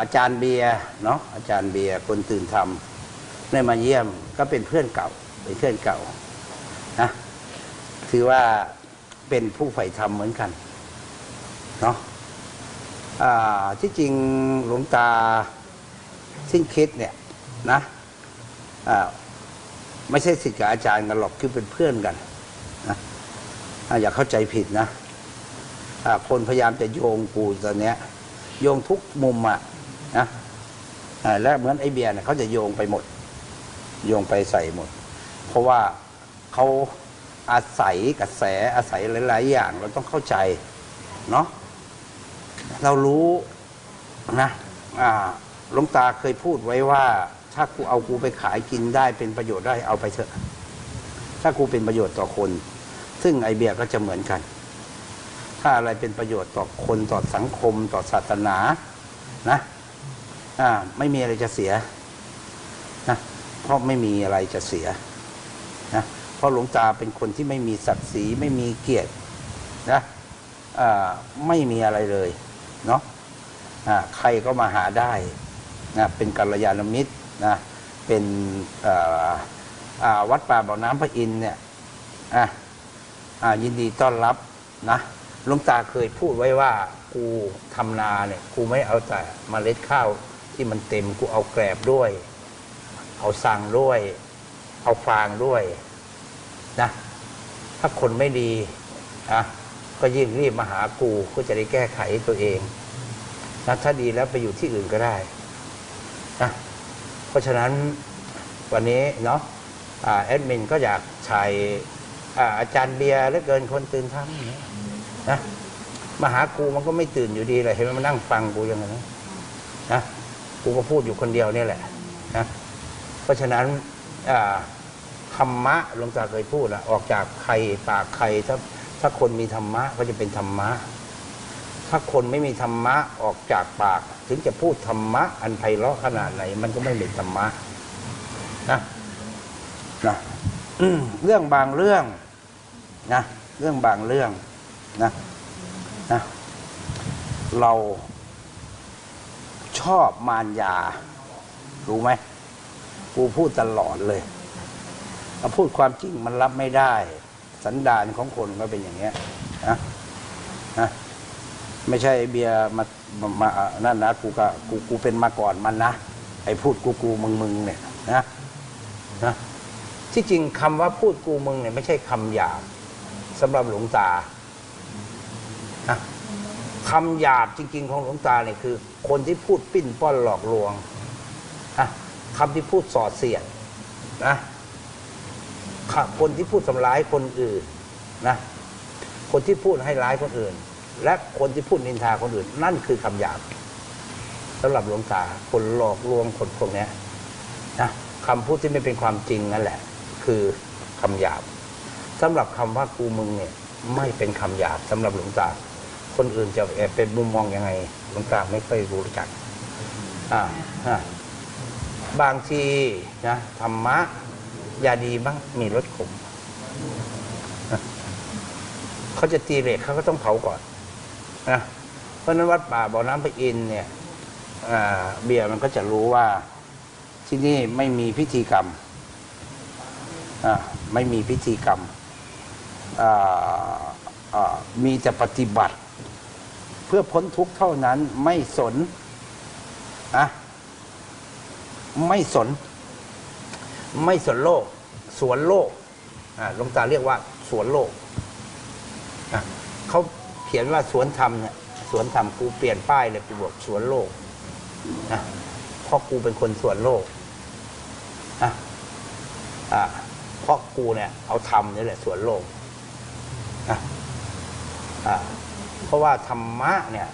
อาจารย์เบียร์เนาะอาจารย์เบียร์คนตื่นทำได้มาเยี่ยมก็เป็นเพื่อนเก่าเป็นเพื่อนเก่านะถือว่าเป็นผู้ใฝ่ธรรมเหมือนกันเนาะอ่าที่จริงหลวงตาสิ้นคิดเนี่ยนะอ่าไม่ใช่สิทธิ์กับอาจารย์กันหรอกคือเป็นเพื่อนกันนะอย่าเข้าใจผิดนะอ่าคนพยายามจะโยงกูตอนเนี้ยโยงทุกมุมอะ นะและเหมือนไอเบียร์เนี่ยเขาจะโยงไปหมด โยงไปใส่หมด เพราะว่าเขาอาศัยกระแสอาศัยหลาย ๆ อย่างเราต้องเข้าใจเนาะเรารู้นะหลวงตาเคยพูดไว้ว่า ถ้ากูเอากูไปขายกินได้เป็นประโยชน์ได้เอาไปเถอะ ถ้ากูเป็นประโยชน์ต่อคน ซึ่งไอเบียร์ก็จะเหมือนกัน ถ้าอะไรเป็นประโยชน์ต่อคนต่อสังคมต่อศาสนานะ อ่าไม่มีอะไรจะเสียนะเพราะไม่มีอะไรจะเสียนะเพราะหลวงตาเป็นคนที่ไม่มีศักดิ์ศรีไม่มีเกียรตินะอ่าไม่มีอะไรเลยเนาะอ่าใครก็มาหาได้นะเป็นกัลยาณมิตรนะเป็นอ่าอ่าวัดป่าบ่อน้ำพระอินเนี่ยอะอ่ายินดีต้อนรับนะหลวงตาเคยพูดไว้ว่ากูทำนาเนี่ยกูไม่เอาแต่เมล็ดข้าว ที่มันเต็มกูเอาแกลบด้วย เอาสั่งด้วย เอาฟางด้วยนะถ้าคนไม่ดีนะก็ยิ่งรีบมาหากูก็จะได้แก้ไขตัวเองนะถ้าดีแล้วไปอยู่ที่อื่นก็ได้นะเพราะฉะนั้นวันนี้เนาะอ่าแอดมินก็อยากชายอาจารย์เบียร์เหลือเกินคนตื่นทำอย่างนะมาหากูมันก็ไม่ตื่นอยู่ดีเลยเห็นมมันนั่งฟังกูยังไงนะนะ กูก็พูดอยู่คนเดียวเนี่ยแหละนะเพราะฉะนั้นธรรมะหลวงตาเคยพูดนะออกจากใครปากใครถ้าถ้าคนมีธรรมะก็จะเป็นธรรมะ ถ้าคนไม่มีธรรมะออกจากปาก ถึงจะพูดธรรมะ อันไพเราะขนาดไหน มันก็ไม่เป็นธรรมะนะนะเรื่องบางเรื่องนะเรื่องบางเรื่องนะนะเรา ชอบมารยา รู้ไหมกูพูดตลอดเลยถ้าพูดความจริงมันรับไม่ได้ สันดานของคนก็เป็นอย่างเงี้ยนะนะไม่ใช่เบียร์มามานั่นนะกูก็กูกูเป็นมาก่อนมันนะไอ้พูดกูกูมึงมึงเนี่ยนะนะที่จริงคำว่าพูดกูมึงเนี่ยไม่ใช่คำหยาบสำหรับหลวงตา คำหยาบจริง ๆ ของหลวงตาเนี่ยคือ คนที่พูดปิ้นป้อนหลอกลวงนะคำที่พูดสอดเสียดนะคนที่พูดทำร้ายคนอื่นนะคนที่พูดให้ร้ายคนอื่น และคนที่พูดนินทาคนอื่น นั่นคือคำหยาบสำหรับหลวงตาคนหลอกลวงคนพวกนี้นะคำพูดที่ไม่เป็นความจริงนั่นแหละ คือคำหยาบสำหรับคำว่ากูมึงเนี่ย ไม่เป็นคำหยาบสำหรับหลวงตา คนอื่นจะเอ่อเป็นมุมมองยังไงหลวงตาไม่ค่อยรู้จักอ่าอ่าบางทีนะธรรมะยาดีบ้างมีรสขมเขาจะตีเหล็กเขาก็ต้องเผาก่อนนะเพราะนั้นวัดป่าบ่อน้ำพระอินเนี่ยเบียร์มันก็จะรู้ว่าที่นี่ไม่มีพิธีกรรมไม่มีพิธีกรรมมีแต่ปฏิบัติ เพื่อพ้นทุกข์เท่านั้นไม่สนอะไม่สน ไม่สนโลก สวนโลกอ่าหลวงตาเรียกว่า สวนโลกอะเขาเขียนว่าสวนธรรมเนี่ยสวนธรรมกูเปลี่ยนป้ายเลยกูบอกสวนโลกนะเพราะกูเป็นคนสวนโลกนะอ่าเพราะกูเนี่ย เอาธรรมนี่แหละสวนโลกนะอ่า เพราะว่าธรรมะเนี่ย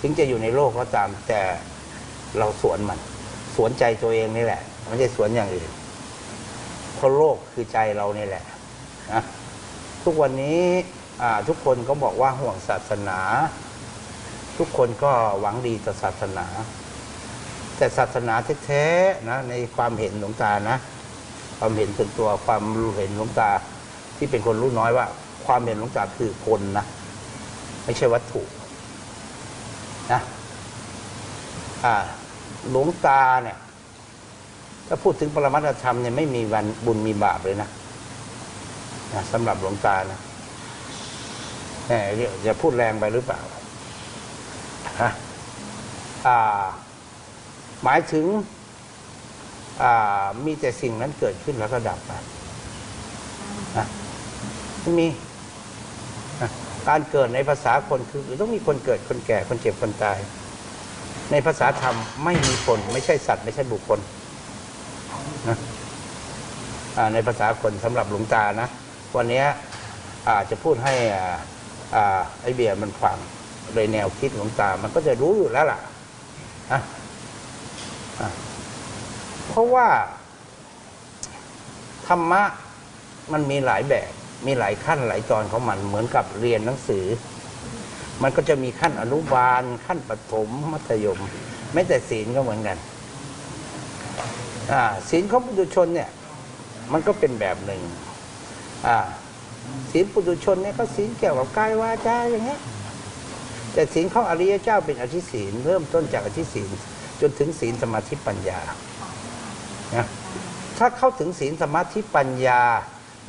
ถึงจะอยู่ในโลกก็ตามแต่เราสวนมัน สวนใจตัวเองนี่แหละ ไม่ใช่สวนอย่างอื่นเพราะโลกคือใจเรานี่แหละนะทุกวันนี้ทุกคนก็บอกว่าห่วงศาสนา ทุกคนก็หวังดีต่อศาสนา แต่ศาสนาแท้ๆนะในความเห็นหลวงตานะ ความเห็นส่วนตัวความรู้เห็นหลวงตา ที่เป็นคนรู้น้อยว่า ความเห็นหลวงตาคือคนนะ ไม่ใช่วัตถุนะหลวงตาเนี่ยถ้าพูดถึงปรมัตธรรมเนี่ยไม่มีวันบุญมีบาปเลยนะนะสำหรับหลวงตานะแหมจะพูดแรงไปหรือเปล่าฮะอ่า หมายถึง อ่า มีแต่สิ่งนั้นเกิดขึ้นแล้วก็ดับไปนะไม่มี การเกิดในภาษาคนคือต้องมีคนเกิดคนแก่คนเจ็บคนตาย ในภาษาธรรมไม่มีคน ไม่ใช่สัตว์ ไม่ใช่บุคคลนะในภาษาคนสำหรับหลวงตานะ วันนี้อาจจะพูดให้อ่าอ่าไอเบียร์มันฟังโดยแนวคิดหลวงตา มันก็จะรู้อยู่แล้วล่ะนะะเพราะว่า ธรรมะมันมีหลายแบบ มีหลายขั้นหลายตอนของมันเหมือนกับเรียนหนังสือ มันก็จะมีขั้นอนุบาล ขั้นประถมมัธยมแม้แต่ศีลก็เหมือนกันศีลของปุถุชนเนี่ย มันก็เป็นแบบหนึ่งศีลปุถุชนเนี่ยเขาศีลเกี่ยวกับกายวาจาอย่างเงี้ยแต่ศีลของอริยเจ้าเป็นอธิศีลเริ่มต้นจากอธิศีลจนถึงศีลสมาธิปัญญานะถ้าเข้าถึงศีลสมาธิปัญญา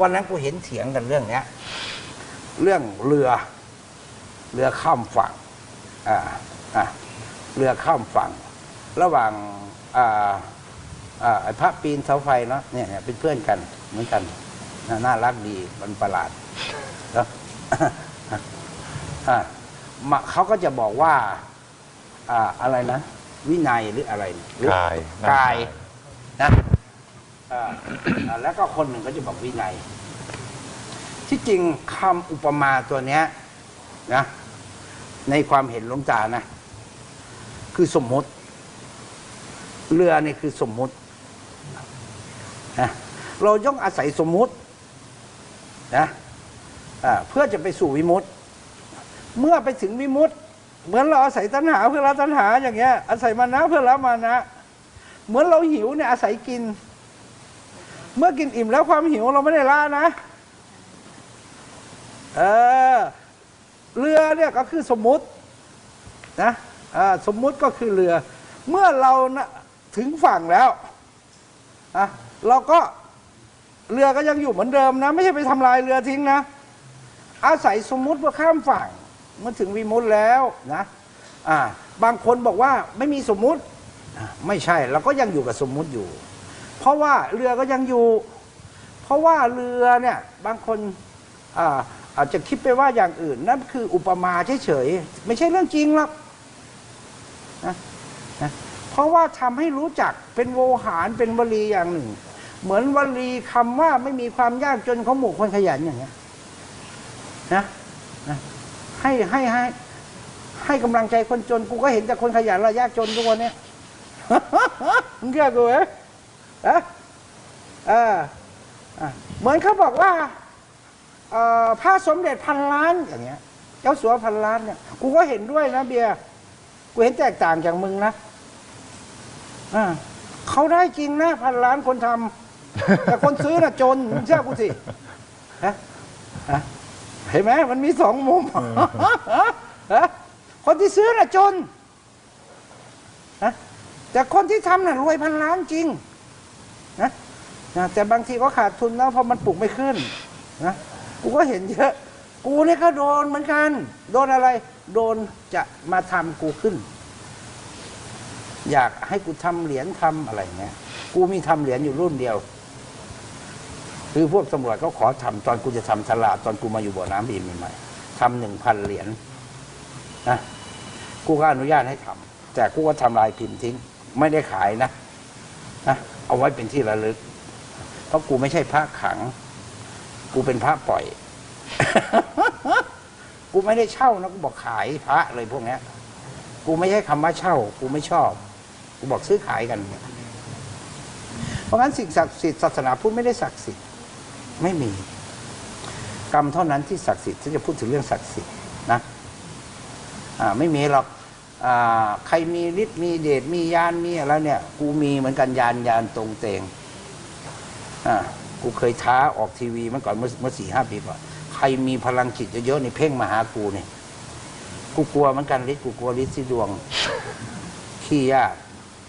วันนั้นกูเห็นเถียงกันเรื่องเนี้ย เรื่องเรือ เรือข้ามฝั่งอ่าอ่าเรือข้ามฝั่ง ระหว่างอ่าอ่าไอ้พระปีนเสาไฟเนาะเนี่ยเนี่ยเป็นเพื่อนกันเหมือนกันน่าน่ารักดีมันประหลาดเนอะอ่ามาเขาก็จะบอกว่า อ่าอะไรนะ วินัยหรืออะไรหรือกายกายนะอ่าอ่า แล้วก็คนหนึ่งก็จะบอกวินัย ที่จริงคำอุปมาตัวเนี้ยนะในความเห็นหลวงตานะ คือสมมติ เรือนี่คือสมมตินะเราต้องอาศัยสมมตินะเพื่อจะไปสู่วิมุตติ เมื่อไปถึงวิมุตติ เหมือนเราอาศัยตัณหาเพื่อละตัณหาอย่างเงี้ยอาศัยมานะเพื่อละมานะ เหมือนเราหิวเนี่ยอาศัยกิน เมื่อกินอิ่มแล้วความหิวเราไม่ได้ละนะ เออ เรือเนี่ยก็คือสมมุตินะอ่สมมุติก็คือเรือ เมื่อเรานะถึงฝั่งแล้วอะเราก็เรือก็ยังอยู่เหมือนเดิมนะ ไม่ใช่ไปทำลายเรือทิ้งนะ อาศัยสมมุติเพื่อข้ามฝั่งเมื่อถึงวิมุตแล้วนะอ่าบางคนบอกว่าไม่มีสมมุติ ไม่ใช่เราก็ยังอยู่กับสมมุติอยู่ เพราะว่าเรือก็ยังอยู่ เพราะว่าเรือเนี่ยบางคนอาอาจจะคิดไปว่าอย่างอื่น นั่นคืออุปมาเฉยๆไม่ใช่เรื่องจริงหรอกนะนะเพราะว่าทำให้รู้จักเป็นโวหารเป็นวลีอย่างหนึ่ง เหมือนวลีคำว่าไม่มีความยากจนของหมู่คนขยันอย่างเงี้ยนะนะให้ให้ให้ให้กำลังใจคนจนกูก็เห็นแต่คนขยันและยากจนทุกวันเนี้ยมึงเชื่อกูไหม อะเอออะเหมือนเขาบอกว่าเอ่อพระสมเด็จพันล้านอย่างเงี้ย เจ้าสัวพันล้านเนี่ย กูก็เห็นด้วยนะเบียร์กูเห็นแตกต่างจากมึงนะอ่าเขาได้จริงนะพันล้านคนทำแต่คนซื้อน่ะจนมึงเชื่อกูสิฮะฮะเห็นไหมมันมีสองมุมฮะคนที่ซื้อน่ะจนฮะแต่คนที่ทำน่ะรวยพันล้านจริง นะนะแต่บางทีก็ขาดทุนแล้วเพราะมันปลูกไม่ขึ้นนะกูก็เห็นเยอะ กูเนี่ยก็โดนเหมือนกัน โดนอะไร โดนจะมาทำกูขึ้น อยากให้กูทำเหรียญทำอะไรเงี้ยกูมีทำเหรียญอยู่รุ่นเดียว คือพวกตำรวจเขาขอทำตอนกูจะทำตลาดตอนกูมาอยู่บ่อน้ำดีใหม่ๆทำหนึ่งพันเหรียญนะกูก็อนุญาตให้ทำแต่กูก็ทำลายพิมพ์ทิ้ง ไม่ได้ขายนะ นะเอาไว้เป็นที่ระลึก เพราะกูไม่ใช่พระขัง กูเป็นพระปล่อย กูไม่ได้เช่านะกูบอกขายพระเลยพวกเนี้ยกูไม่ใช่คำว่าเช่า กูไม่ชอบ กูบอกซื้อขายกัน เพราะงั้นสิ่งศักดิ์สิทธิ์ศาสนาพุทธไม่ได้ศักดิ์สิทธิ์ไม่มี กรรมเท่านั้นที่ศักดิ์สิทธิ์ที่จะพูดถึงเรื่องศักดิ์สิทธิ์นะ อ่า ไม่มีหรอก ใครมีฤทธิ์มีเดชมียานมีอะไรเนี่ย กูมีเหมือนกันยานยานตรงเตงอ่ากูเคยท้าออกทีวีเมื่อก่อนเมื่อเมื่อสี่ห้าปีก่อนใครมีพลังจิตเยอะๆนี่เพ่งมาหากูเนี่ยกูกลัวเหมือนกันฤทธิ์กูกลัวฤทธิ์ที่ดวงคิดที่ยาก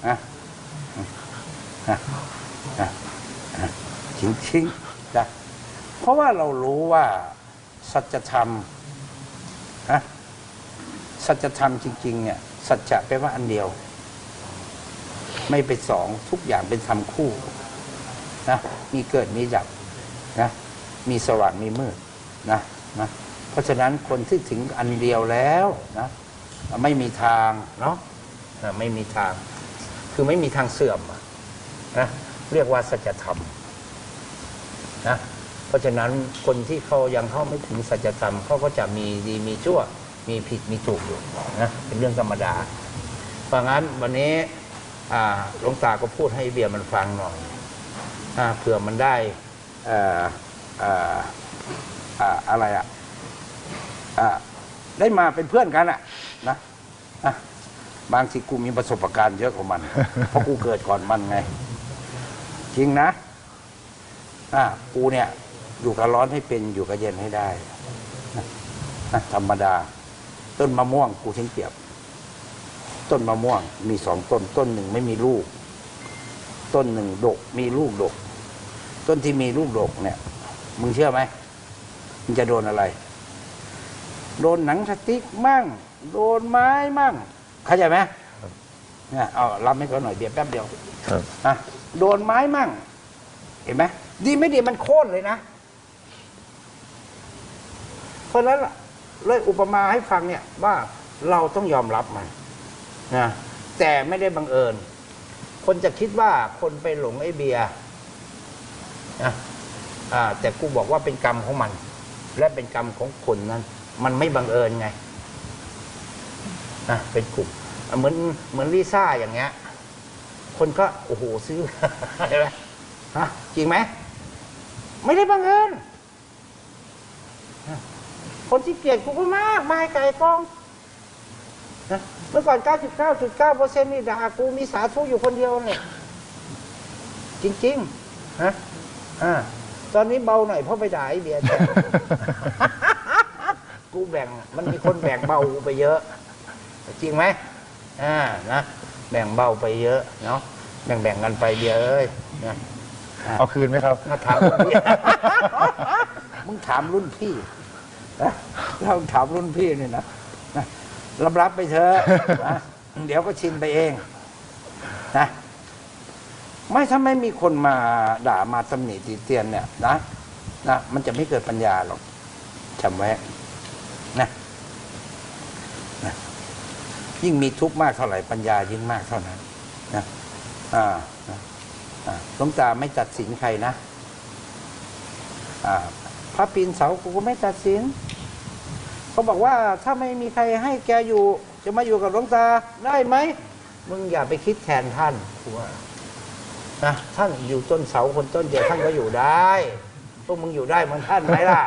นะนะนะนะจริงจริงๆนะเพราะว่าเรารู้ว่าสัจธรรมนะ สัจธรรมจริงๆเนี่ยสัจจะแปลว่าอันเดียว ไม่เป็นสองทุกอย่างเป็นธรรมคู่นะมีเกิดมีดับนะมีสว่างมีมืดนะนะเพราะฉะนั้นคนที่ถึงอันเดียวแล้วนะไม่มีทางเนาะนะไม่มีทาง คือไม่มีทางเสื่อมนะเรียกว่าสัจธรรมนะเพราะฉะนั้นคนที่เขายังเข้าไม่ถึงสัจธรรมเขาก็จะมีดีมีชั่ว มีผิดมีถูกอยู่นะเป็นเรื่องธรรมดา เพราะงั้นวันนี้หลวงตาก็พูดให้เบียร์มันฟังหน่อยอเผื่อมันได้เอ่ออ่อออะไรอะได้มาเป็นเพื่อนกันอะนะอะบางทีกูมีประสบการณ์เยอะกว่ามัน เพราะกูเกิดก่อนมันไง จริงนะอะกูเนี่ย อยู่กับร้อนให้เป็นอยู่กับเย็นให้ได้นะนะธรรมดา ต้นมะม่วงกูทิ้งเปรียบ ต้นมะม่วงมีสองต้น ต้นหนึ่งไม่มีลูก ต้นหนึ่งดก มีลูกดก ต้นที่มีลูกดกเนี่ยมึงเชื่อไหมมึงจะโดนอะไร โดนหนังสติ๊กมั่ง โดนไม้มั่งเข้าใจไหมเนี่ยเอารับให้เขาหน่อยเดียวแป๊บเดียวครับอะโดนไม้มั่ง เห็นไหมดีไม่ดีมันโค่นเลยนะ เพราะฉะนั้น เลยอุปมาให้ฟังเนี่ยว่าเราต้องยอมรับมันนะแต่ไม่ได้บังเอิญ คนจะคิดว่าคนไปหลงไอเบียนะอ่าแต่กูบอกว่าเป็นกรรมของมัน และเป็นกรรมของคนนั้น มันไม่บังเอิญไงนะเป็นกลุ่มเหมือนเหมือนลิซ่าอย่างเงี้ย คนก็โอ้โหซื้อเห็นไหมฮะจริงไหมไม่ได้บังเอิญ คนที่เกลียดกูก็มากมายไก่กองนะเมื่อก่อน 99.9%นี่ด่ากูมีสาธุอยู่คนเดียวเนี่ยจริงๆฮะอ่าตอนนี้เบาหน่อยเพราะไปด่าไอ้เบียร์แทนกูแบ่ง มันมีคนแบ่งเบากูไปเยอะ จริงไหมอ่านะแบ่งเบาไปเยอะเนาะแบ่งแบ่งๆกันไปเบียร์เอ้ยนะเอาคืนไหมครับมาถามรุ่นพี่มึงถามรุ่นพี่นะ เราถามรุ่นพี่นี่นะรับรับไปเถอะนะเดี๋ยวก็ชินไปเองนะไม่ถ้าไม่มีคนมาด่ามาตำหนิตีเตียนเนี่ยนะนะมันจะไม่เกิดปัญญาหรอกจำไว้นะนะยิ่งมีทุกข์มากเท่าไหร่ปัญญายิ่งมากเท่านั้นนะอ่านะอ่าหลวงตาไม่ตัดสินใครนะ อ่า พระปีนเสากูก็ไม่ตัดสินเขาบอกว่าถ้าไม่มีใครให้แกอยู่ จะมาอยู่กับหลวงตาได้ไหมมึงอย่าไปคิดแทนท่านกูว่านะท่านอยู่ต้นเสาคนต้นเดียวท่านก็อยู่ได้พวกมึงอยู่ได้เหมือนท่านไหมล่ะ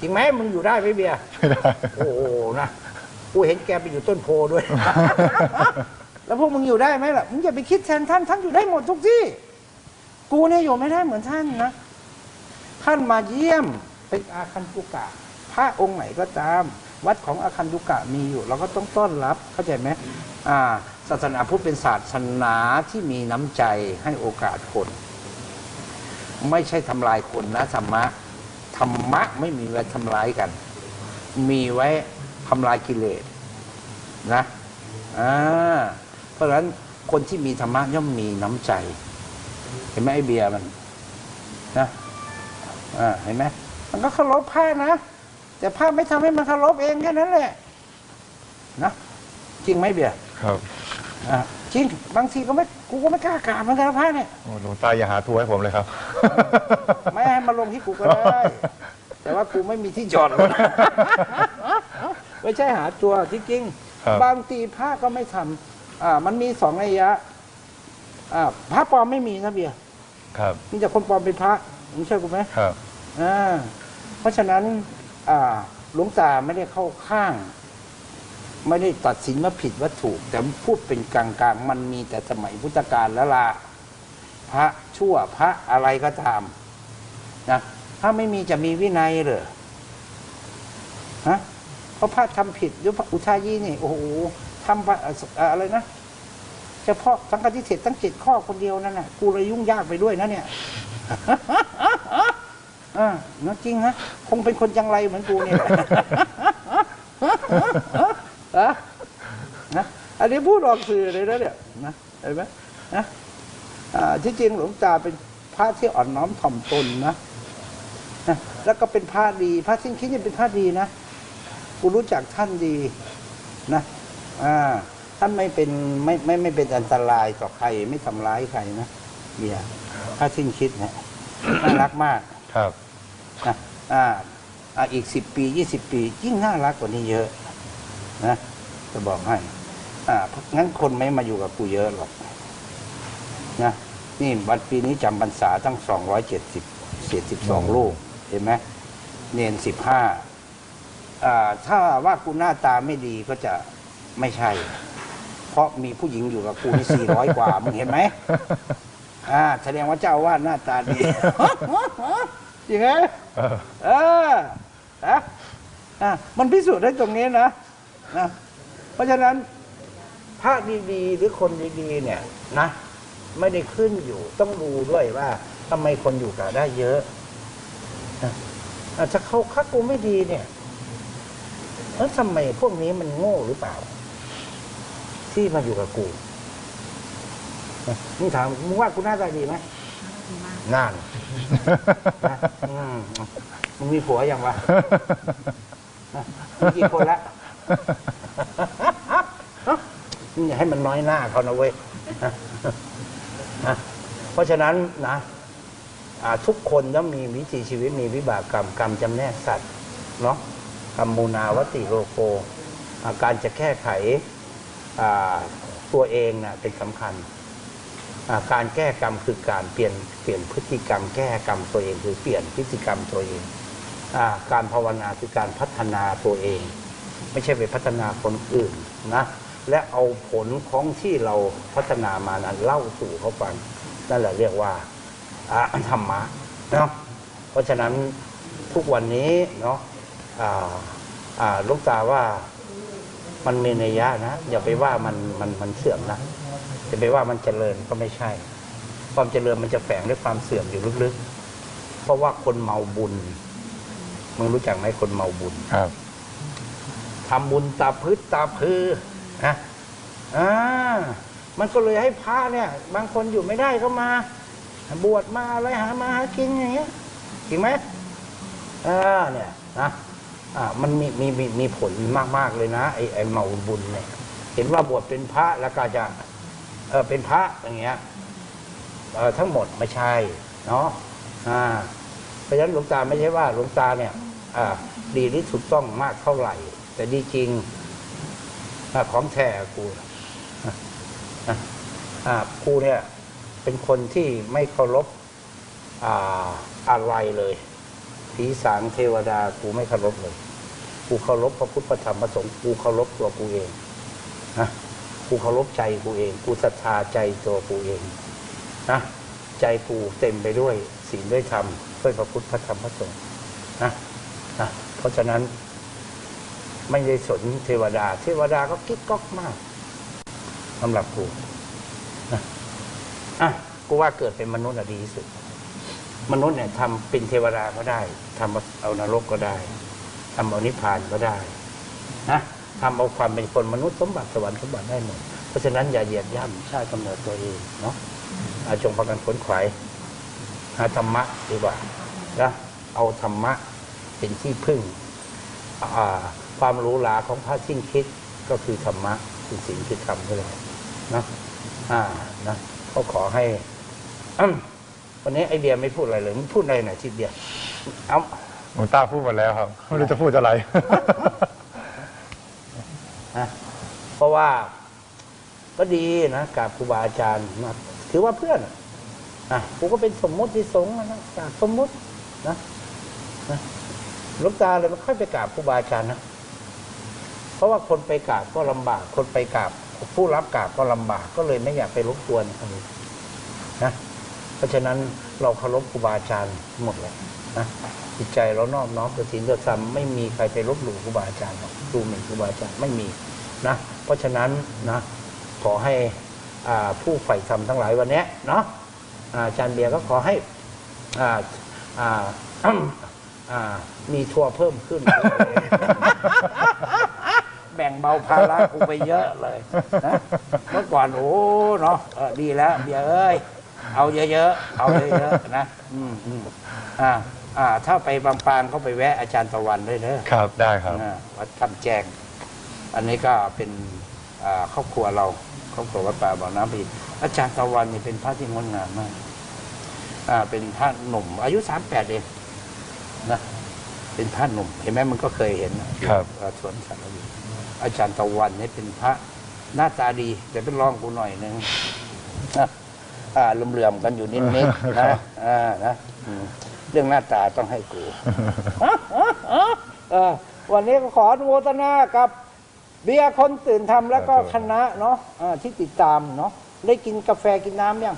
จริงไหมมึงอยู่ได้ไหมเบียร์ไม่ได้โอ้โหนะกูเห็นแกไปอยู่ต้นโพด้วย แล้วพวกมึงอยู่ได้ไหมล่ะมึงอย่าไปคิดแทนท่านท่านอยู่ได้หมดทุกที่ กูเนี่ยอยู่ไม่ได้เหมือนท่านนะ ท่านมาเยี่ยมเป็นอาคันตุกะ พระองค์ไหนก็ตาม วัดของอาคันตุกะมีอยู่ เราก็ต้องต้อนรับเข้าใจไหมอ่าศาสนาพุทธเป็นศาสนาที่มีน้ำใจให้โอกาสคน ไม่ใช่ทำลายคนนะธรรมะธรรมะไม่มีไว้ทำร้ายกัน มีไว้ทำลายกิเลสนะอ่าเพราะฉะนั้นคนที่มีธรรมะย่อมมีน้ำใจ เห็นไหมไอเบียร์มันนะ อ่าเห็นไหมมันก็เคารพพระนะ แต่พระไม่ทำให้มันเคารพเองแค่นั้นแหละนะจริงไหมเบียร์ครับอ่าจริงบางทีก็ไม่กูก็ไม่กล้ากราบเหมือนกันนะพระเนี่ยโอ้หลวงตาอย่าหาทัวร์ให้ผมเลยครับไม่ให้มาลงที่กูก็ได้ แต่ว่ากูไม่มีที่จอดรถไม่ใช่หาตัวที่จริงครับบางทีพระก็ไม่ทำอ่ามันมีสองระยะอ่าพระปลอมไม่มีนะเบียร์ครับมีแต่คนปลอมเป็นพระมึงเชื่อกูไหมครับ อ่าเพราะฉะนั้นอ่าหลวงตาไม่ได้เข้าข้าง ไม่ได้ตัดสินว่าผิดว่าถูก แต่พูดเป็นกลางๆ มันมีแต่สมัยพุทธกาลแล้วล่ะพระชั่วพระอะไรก็ตามนะถ้าไม่มีจะมีวินัยเหรอฮะเพราะพระทำผิดหรือพระอุทายีนี่ โอ้โหทำอะไรนะเฉพาะสังฆทิเศษตั้งเจ็ดข้อคนเดียวนั่นน่ะกูเลยยุ่งยากไปด้วยนะเนี่ย อ่านะจริงฮะ คงเป็นคนจังไรเหมือนกูเนี่ยแหละนะอันนี้พูดออกสื่อเลยนะเนี่ยนะเห็นไหมนะที่จริงหลวงตาเป็นพระที่อ่อนน้อมถ่อมตนนะนะแล้วก็เป็นพระดี พระสิ้นคิดเนี่ยเป็นพระดีนะกูรู้จักท่านดีนะอ่าท่านไม่เป็นไม่ไม่ไม่เป็นอันตรายต่อใคร ไม่ทำร้ายใครนะเบียพระสิ้นคิดเนี่ยน่ารักมากครับ นะอ่าอ่าอีกสิบปียี่สิบปี ยิ่งน่ารักกว่านี้เยอะนะจะบอกให้ อ่าเพราะงั้นคนไม่มาอยู่กับกูเยอะหรอกนะนี่วันปีนี้จำพรรษาตั้งสองร้อยเจ็ดสิบเจ็ดสิบสองลูกเห็นไหมเนนสิบห้าอ่าถ้าว่ากูหน้าตาไม่ดีก็จะไม่ใช่ เพราะมีผู้หญิงอยู่กับกูนี่สี่ร้อยกว่า มึงเห็นไหมอ่า แสดงว่าเจ้าอาวาดหน้าตาดี จริงไหมเออเออนะอะมันพิสูจน์ได้ตรงนี้นะนะเพราะฉะนั้นพระดีๆหรือคนดีๆเนี่ยนะ ไม่ได้ขึ้นอยู่ต้องดูด้วยว่าทำไมคนอยู่กับได้เยอะนะอาจจะเขาคักกูไม่ดีเนี่ยแล้วทำไมพวกนี้มันโง่หรือเปล่า ที่มาอยู่กับกูนะมึงถามมึงว่ากูหน้าตาดีไหมน่าน นะอืมมึงมีผัวยังวะมีกี่คนละมึงอย่าให้มันน้อยหน้าเขานะเว้ยนะเพราะฉะนั้นนะอ่าทุกคนต้องมีวิถีชีวิตมีวิบากกรรมกรรมจำแนกสัตว์เนาะกรรมมูนาวติโลโกอาการจะแก้ไขอ่าตัวเองนะ่ะเป็นสำคัญ การแก้กรรมคือการเปลี่ยนเปลี่ยนพฤติกรรม แก้กรรมตัวเองคือเปลี่ยนพฤติกรรมตัวเองอการภาวนาคือการพัฒนาตัวเอง ไม่ใช่ไปพัฒนาคนอื่นนะและเอาผลของที่เราพัฒนามานั้นเล่าสู่เขาฟังนั่นแหละเรียกว่าธรรมะเนาะเพราะฉะนั้นทุกวันนี้เนาะลูกตาว่ามันมีนัยยะนะ อย่าไปว่ามันมันมันเสื่อมนะ จะไปว่ามันเจริญก็ไม่ใช่ ความเจริญมันจะแฝงด้วยความเสื่อมอยู่ลึกๆ เพราะว่าคนเมาบุญมึงรู้จักไหมคนเมาบุญครับทำบุญตาพืชตาพือนะอ่ามันก็เลยให้พระเนี่ย บางคนอยู่ไม่ได้ก็มา บวชมาอะไรหามาหากินอย่างเงี้ยจริงไหมอ่าเนี่ยนะอ่ามันมีมีมีมีผลมากๆเลยนะไอ้ไอ้เมาบุญเนี่ย เห็นว่าบวชเป็นพระแล้วก็จะเออเป็นพระอย่างเงี้ยเออทั้งหมดไม่ใช่เนาะอ่าเพราะฉะนั้นหลวงตาไม่ใช่ว่าหลวงตาเนี่ยอ่าดีหรือถูกต้องมากเท่าไหร่ แต่ดีจริงอของแท้กูอะอะกูเนี่ยเป็นคนที่ไม่เคารพออะไรเลยผีสางเทวดากูไม่เคารพเลย กูเคารพพระพุทธพระธรรมพระสงฆ์กูเคารพตัวกูเอง กูเคารพใจกูเอง กูศรัทธาใจตัวกูเองนะใจกูเต็มไปด้วยศีลด้วยธรรมด้วยพระพุทธพระธรรมพระสงฆ์นะนะเพราะฉะนั้น ไม่ได้สนเทวดา เทวดาก็กิ๊กก๊อกมากสำหรับกูนะอะกูว่าเกิดเป็นมนุษย์อะดีที่สุด มนุษย์เนี่ยทำเป็นเทวดาก็ได้ทำเอานรกก็ได้ทำเอานิพพานก็ได้นะ ทำเอาความเป็นคนมนุษย์สมบัติสวรรค์สมบัติได้หมด เพราะฉะนั้นอย่าเหยียดย่ำชาติกำเนิดตัวเองเนาะอาจงประกันขนขวายหาธรรมะดีกว่านะเอาธรรมะเป็นที่พึ่งความหรู้หลาของพระสิ้นคิดก็คือธรรมะคือสิ่งคือธรรมนี่แหละนะอ่านะก็ขอให้วันนี้ไอเดียไม่พูดอะไรเลยมึงพูดอะไรหน่อยทีเดียวเอาหลวงตาพูดหมดแล้วครับไม่รู้จะพูดอะไร นะเพราะว่าก็ดีนะกับครูบาอาจารย์นะถือว่าเพื่อนอะอะกูก็เป็นสมมติที่สงนะจากสมมตินะนะลูกตาเลยไม่ค่อยไปกราบครูบาอาจารย์นะเพราะว่าคนไปกราบก็ลำบาก คนไปกราบผู้รับกราบก็ลำบากก็เลยไม่อยากไปรบกวนคนอื่นนะ เพราะฉะนั้นเราเคารพครูบาอาจารย์หมดเลย นะจิตใจเรานอบน้อมต่อศีลต่อธรรมไม่มีใครไปลบหลู่ครูบาอาจารย์หรอกดูหมิ่นครูบาอาจารย์ไม่มีนะเพราะฉะนั้นนะขอให้อ่าผู้ใฝ่ธรรมทั้งหลายวันนี้เนาะอาจารย์เบียร์ก็ขอให้อ่าอ่ามีทัวร์เพิ่มขึ้น แบ่งเบาภาระกูไปเยอะเลยนะเมื่อก่อนโอ้เนาะดีแล้วเบียร์เอ้ยเอาเยอะๆเอาเยอะๆนะอืมอ่า อ่าถ้าไปบางปางก็ไปแวะอาจารย์ตะวันด้วยเนอะครับได้ครับ อ่าวัดคำแจง อันนี้ก็เป็นอ่าครอบครัวเราครอบครัววัดป่าบ่อน้ำพีอาจารย์ตะวันนี่เป็นพระที่งดงามมากอ่าเป็นพระหนุ่ม อายุสามแปดเองนะเป็นพระหนุ่ม เห็นไหมมันก็เคยเห็นนะครับเอ่อสวนสัตว์เราอยู่อาจารย์ตะวันนี่เป็นพระหน้าตาดีแต่เป็นรองกูหน่อยนึงนะอ่าเหลื่อมๆกันอยู่นิดๆนะอ่านะอืม เรื่องหน้าตาต้องให้กูเออวันนี้ก็ขออนุโมทนากับ เบียร์คนตื่นทำแล้วก็คณะเนาะอ่าที่ติดตามเนาะได้กินกาแฟกินน้ำยัง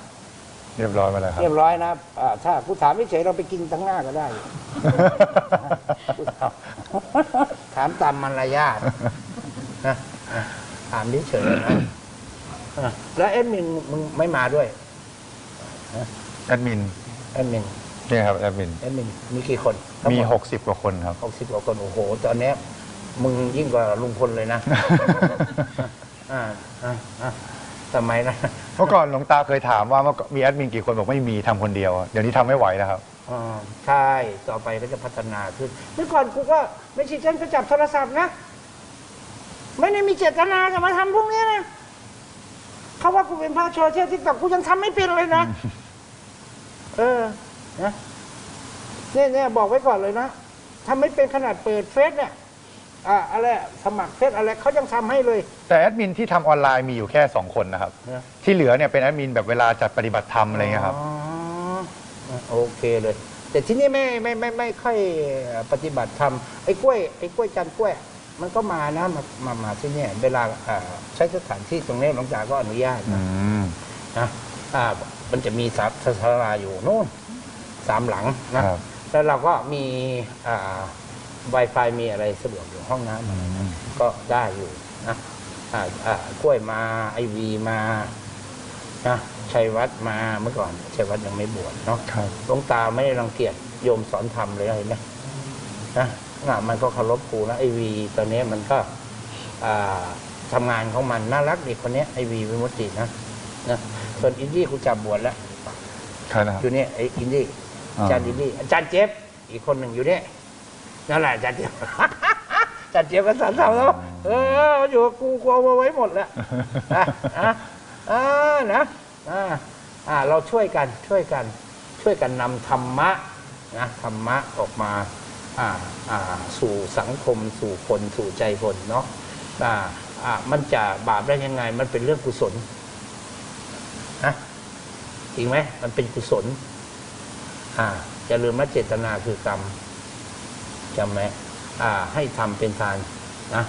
เรียบร้อยมาแล้วครับเรียบร้อยนะอ่าถ้าผู้ถามเฉยๆเราไปกินทั้งหน้าก็ได้ผู้ถามถามตามมารยาทนะนะถามเฉยๆนะอะแล้วเอ็ดมินมึงไม่มาด้วยแอดมินเอ็ดมิน นี่ครับแอดมินเอ็ดมินมีกี่คนมี60 กว่าคนครับ หกสิบกว่าคนโอ้โห ตอนเนี้ยมึงยิ่งกว่าลุงพลเลยนะ อ่าอ่าอ่าทำไมนะเมื่อก่อนหลวงตาเคยถามว่าเมื่อก่อนมีแอดมินกี่คนบอกไม่มีทำคนเดียวเดี๋ยวนี้ทำไม่ไหวแล้วครับ อ่าใช่ ต่อไปก็จะพัฒนาขึ้น เมื่อก่อนกูก็ไม่ใช่ฉันก็จับโทรศัพท์นะ ไม่ได้มีเจตนาจะมาทำพวกเนี้ยนะเขาว่ากูเป็นพระโชว์เชี่ยวทิกตอกกูยังทำไม่เป็นเลยนะ เออ นะเนี่ยเนี่ยบอกไว้ก่อนเลยนะทำไม่เป็นขนาดเปิดเฟซเนี่ยอ่าอะไรสมัครเฟซอะไรเขายังทำให้เลย แต่แอดมินที่ทำออนไลน์มีอยู่แค่ 2 คนนะครับนะที่เหลือเนี่ยเป็นแอดมินแบบเวลาจัดปฏิบัติธรรมอะไรเงี้ยครับอ๋อโอเคเลย แต่ที่นี่ไม่ไม่ไม่ไม่ค่อยปฏิบัติธรรมไอ้กล้วยไอ้กล้วยจันทร์กล้วย มันก็มานะมามามาที่เนี่ยเวลาอ่าใช้สถานที่ตรงนี้หลวงจากก็อนุญาตอืนะมนะอ่ามันจะมีสาสาราอยู่โน่น สามหลังนะ ครับ แล้วเราก็มีอ่า Wi-Fi มีอะไรสะดวกอยู่ห้องน้ำอืมก็ได้อยู่นะอ่าอ่ากล้วยมาไอวีมานะชัยวัฒน์มาเมื่อก่อนชัยวัฒน์ยังไม่บวชเนาะ ครับ หลวงตาไม่ได้รังเกียจโยมสอนธรรมเลยเห็นไหมนะน่ะมันก็เคารพครูนะไอวีตอนนี้มันก็อ่าทำงานของมันน่ารักดีคนเนี้ไอวีวิมุตตินะนะส่วนอินดี้กูจับบวชแล้ว ใครนะครับอยู่เนี่ยไออินดี้ อาจารย์อินดี้อาจารย์เจฟอีกคนหนึ่งอยู่เนี่ยนั่นแหละอาจารย์เจฟ อาจารย์เจฟก็สอนธรรมแล้วเอออยู่กับกูกูเอามาไว้หมดแล้วอะอะอ่านะอ่าอ่าเราช่วยกันช่วยกันช่วยกันนำธรรมะนะธรรมะออกมาอ่าอ่าสู่สังคมสู่คนสู่ใจคนเนาะอ่าอ่ามันจะบาปได้ยังไง มันเป็นเรื่องกุศลนะจริงไหมมันเป็นกุศล อ่าจะลืมว่าเจตนาคือกรรมจำไหมอ่า ให้ทำเป็นทานนะ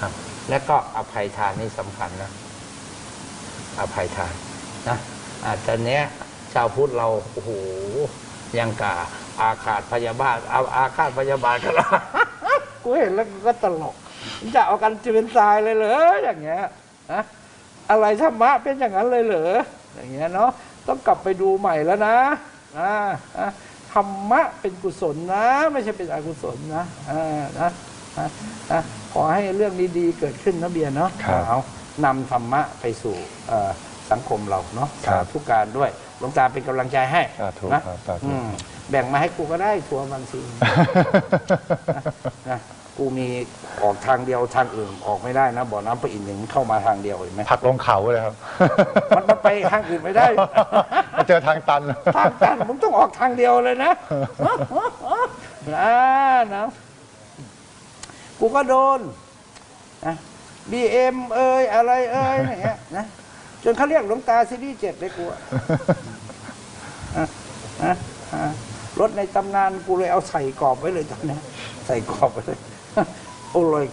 ครับและก็อภัยทานนี่สำคัญนะอภัยทานนะอาตอนเนี้ยชาวพุทธเราโอ้โหยังกาอาฆาตพยาบาทอาอาฆาตพยาบาทกันละกูเห็นแล้วกูก็ตลกจะเอากันจืนตายเลยเหรออย่างเงี้ยนะอะไรธรรมะเป็นอย่างนั้นเลยเหรออย่างเงี้ยเนาะต้องกลับไปดูใหม่แล้วนะ อ่าอะธรรมะเป็นกุศลนะ ไม่ใช่เป็นอกุศลนะอ่านะอะอะขอให้เรื่องดีๆเกิดขึ้นนะเบียร์เนาะครับเอานำธรรมะไปสู่เอ่อสังคมเราเนาะครับทุกการด้วยหลวงตาเป็นกำลังใจให้สาธุนะครับสาธุอืมแบ่งมาให้กูก็ได้ทัวร์บางทีนะกูมีออกทางเดียวทางอื่นออกไม่ได้นะบ่อน้ำพระอินทร์อย่างนี้เข้ามาทางเดียวเห็นไหมผลักลงเขาเลยครับมันมันไปทางอื่นไม่ได้มา เจอทางตัน ทางตันผมต้องออกทางเดียวเลยนะอ่านะกูก็โดนนะบีเอ็มเอ้ยอะไรเอ้ยอย่างเงี้ยนะจนเขาเรียกหลวงตาซีรีส์เจ็ดเลยกูอะอะรถในตำนานกูเลยเอาใส่กรอบไว้เลยตอนนี้ใส่กรอบไว้เลยโอ้เลย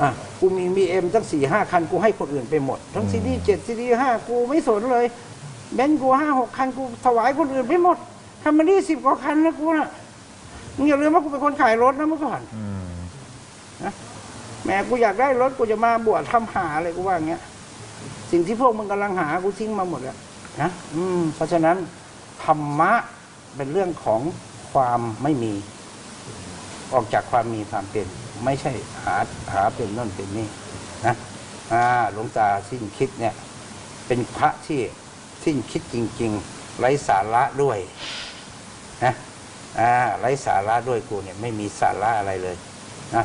อะกูมีบีเอ็มตั้งสี่ห้าคันกูให้คนอื่นไปหมด ทั้งซีรีส์เจ็ดซีรีส์ห้ากูไม่สนเลย เบนซ์กูห้าหกคันกูถวายคนอื่นไปหมดทำมานี่สิบกว่าคันนะกูน่ะมึงอย่าลืมว่ากูเป็นคนขายรถนะเมื่อก่อนอืมไม่แม่กูอยากได้รถกูจะมาบวชทำหาอะไรกูว่าอย่างเงี้ย สิ่งที่พวกมึงกำลังหากูทิ้งมาหมดแล้วนะอืม เพราะฉะนั้นธรรมะเป็นเรื่องของความไม่มี ออกจากความมีความเป็น ไม่ใช่หาหาเป็นนั่นเป็นนี่นะอ่าหลวงตาสิ้นคิดเนี่ย เป็นพระที่ สิ้นคิดจริง ๆ ไร้สาระด้วยนะอ่าไร้สาระด้วยกูเนี่ยไม่มีสาระอะไรเลยนะ